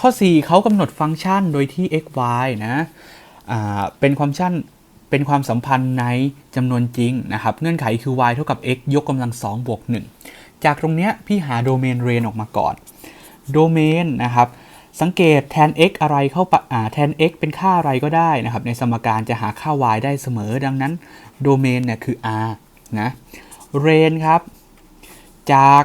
ข้อ 4เขากำหนดฟังก์ชันโดยที่ x y นะเป็นความชันเป็นความสัมพันธ์ในจำนวนจริงนะครับ เงื่อนไขคือ y เท่ากับ x ยกกำลัง2บวก1จากตรงเนี้ยพี่หาโดเมนเรนออกมาก่อนโดเมนนะครับสังเกตแทน x อะไรเข้าปะแทน x เป็นค่าอะไรก็ได้นะครับ ในสมการจะหาค่า y ได้เสมอ ดังนั้นโดเมนเนี่ยคือ r นะเรนครับ จาก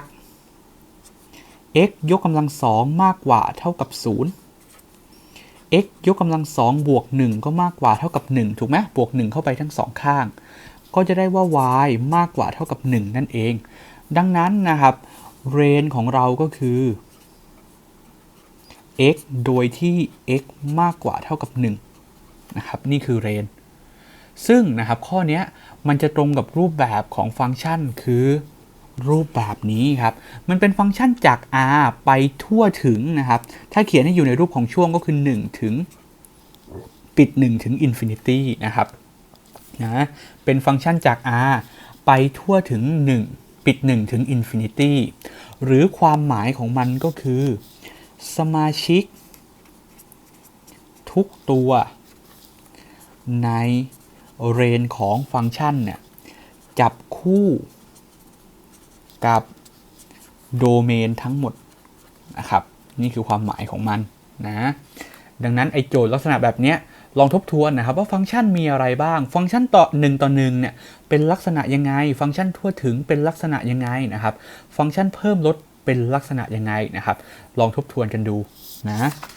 x ยกกำลังสองมากกว่าเท่ากับ 0 x ยกกำลังสองบวก 1 ก็มากกว่าเท่ากับ 1 ถูกไหมบวก 1 เข้าไปทั้งสองข้าง ก็จะได้ว่า y มากกว่าเท่ากับ 1 นั่นเอง ดังนั้นนะครับเรนของเราก็คือ x โดยที่ x มากกว่าเท่ากับ 1 นะครับ นี่คือเรนซึ่งนะครับข้อนี้มันจะตรงกับรูปแบบของฟังก์ชันคือ รูปแบบนี้ครับ มันเป็นฟังก์ชันจาก r ไปทั่วถึงนะครับ ถ้าเขียนให้อยู่ในรูปของช่วงก็คือ 1 ถึง ปิด 1 ถึง infinity นะครับนะเป็นฟังก์ชันจาก r ไปทั่วถึง 1 ปิด 1 ถึง infinity หรือความหมายของมันก็คือ สมาชิก ทุกตัวในเรนของฟังก์ชันเนี่ยจับคู่ กับโดเมนทั้งหมดนะครับ นี่คือความหมายของมันนะ ดังนั้นไอโจทย์ลักษณะแบบนี้ลองทบทวนนะครับว่าฟังก์ชันมีอะไรบ้าง ฟังก์ชันต่อ1ต่อ1เนี่ยเป็นลักษณะยังไง ฟังก์ชันทั่วถึงเป็นลักษณะยังไงนะครับ ฟังก์ชันเพิ่มลดเป็นลักษณะยังไงนะครับ ลองทบทวนกันดูนะ